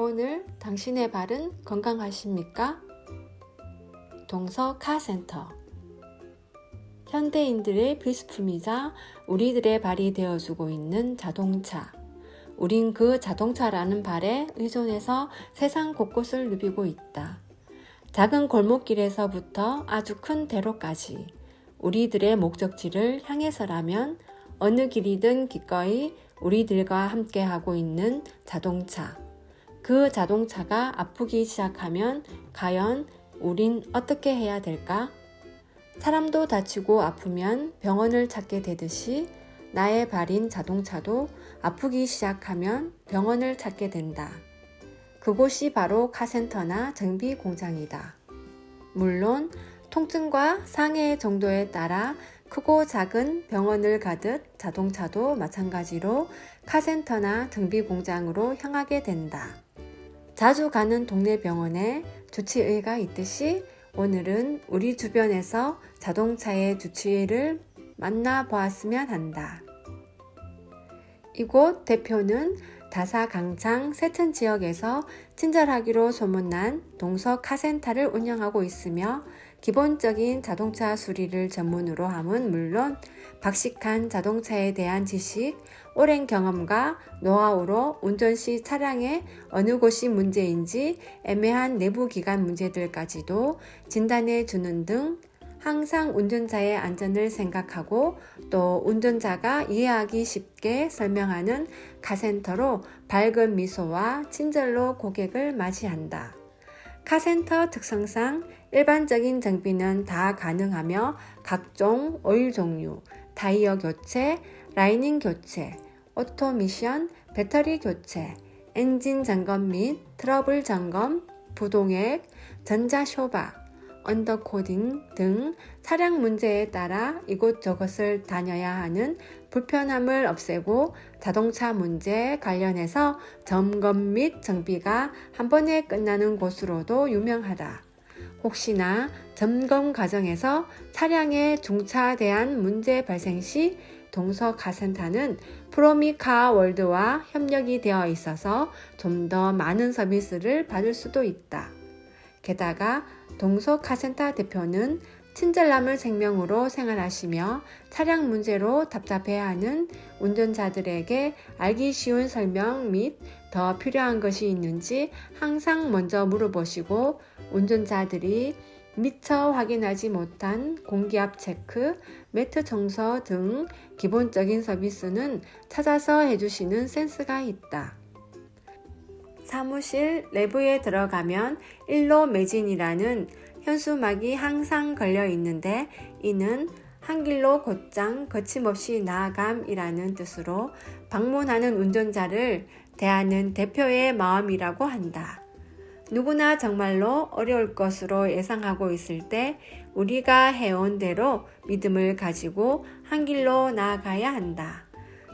오늘 당신의 발은 건강하십니까? 동서 카센터 현대인들의 필수품이자 우리들의 발이 되어주고 있는 자동차. 우린 그 자동차라는 발에 의존해서 세상 곳곳을 누비고 있다. 작은 골목길에서부터 아주 큰 대로까지 우리들의 목적지를 향해서라면 어느 길이든 기꺼이 우리들과 함께하고 있는 자동차. 그 자동차가 아프기 시작하면 과연 우린 어떻게 해야 될까? 사람도 다치고 아프면 병원을 찾게 되듯이 나의 발인 자동차도 아프기 시작하면 병원을 찾게 된다. 그곳이 바로 카센터나 정비 공장이다. 물론 통증과 상해 정도에 따라 크고 작은 병원을 가듯 자동차도 마찬가지로 카센터나 정비 공장으로 향하게 된다. 자주 가는 동네 병원에 주치의가 있듯이 오늘은 우리 주변에서 자동차의 주치의를 만나 보았으면 한다. 이곳 대표는 다사 강창 세튼 지역에서 친절하기로 소문난 동서 카센터를 운영하고 있으며 기본적인 자동차 수리를 전문으로 함은 물론 박식한 자동차에 대한 지식, 오랜 경험과 노하우로 운전 시 차량의 어느 곳이 문제인지 애매한 내부 기관 문제들까지도 진단해 주는 등 항상 운전자의 안전을 생각하고 또 운전자가 이해하기 쉽게 설명하는 카센터로 밝은 미소와 친절로 고객을 맞이한다. 카센터 특성상 일반적인 정비는 다 가능하며 각종 오일 종류, 타이어 교체, 라이닝 교체, 오토미션, 배터리 교체, 엔진 점검 및 트러블 점검, 부동액, 전자쇼바, 언더코딩 등 차량 문제에 따라 이곳저곳을 다녀야 하는 불편함을 없애고 자동차 문제 관련해서 점검 및 정비가 한 번에 끝나는 곳으로도 유명하다. 혹시나 점검 과정에서 차량의 중차대한 문제 발생 시 동서 카센터는 프로미카 월드와 협력이 되어 있어서 좀 더 많은 서비스를 받을 수도 있다. 게다가 동서 카센터 대표는 친절남을 생명으로 생활하시며 차량 문제로 답답해하는 운전자들에게 알기 쉬운 설명 및 더 필요한 것이 있는지 항상 먼저 물어보시고 운전자들이 미처 확인하지 못한 공기압 체크, 매트 청소 등 기본적인 서비스는 찾아서 해주시는 센스가 있다. 사무실 내부에 들어가면 일로 매진이라는 현수막이 항상 걸려 있는데 이는 한 길로 곧장 거침없이 나아감이라는 뜻으로 방문하는 운전자를 대하는 대표의 마음이라고 한다. 누구나 정말로 어려울 것으로 예상하고 있을 때 우리가 해온 대로 믿음을 가지고 한 길로 나아가야 한다.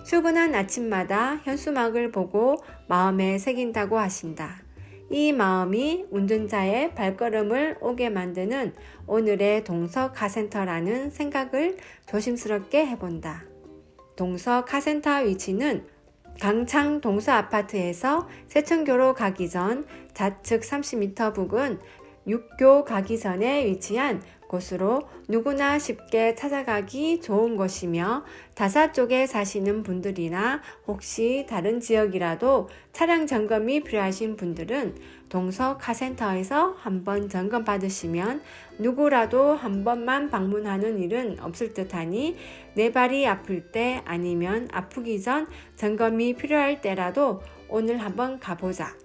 출근한 아침마다 현수막을 보고 마음에 새긴다고 하신다. 이 마음이 운전자의 발걸음을 오게 만드는 오늘의 동서 카센터라는 생각을 조심스럽게 해본다. 동서 카센터 위치는 강창 동서 아파트에서 세천교로 가기 전 좌측 30m 부근 6교 가기 전에 위치한 곳으로 누구나 쉽게 찾아가기 좋은 곳이며 다사 쪽에 사시는 분들이나 혹시 다른 지역이라도 차량 점검이 필요하신 분들은 동서 카센터에서 한번 점검 받으시면 누구라도 한 번만 방문하는 일은 없을 듯하니 내 발이 아플 때 아니면 아프기 전 점검이 필요할 때라도 오늘 한번 가보자.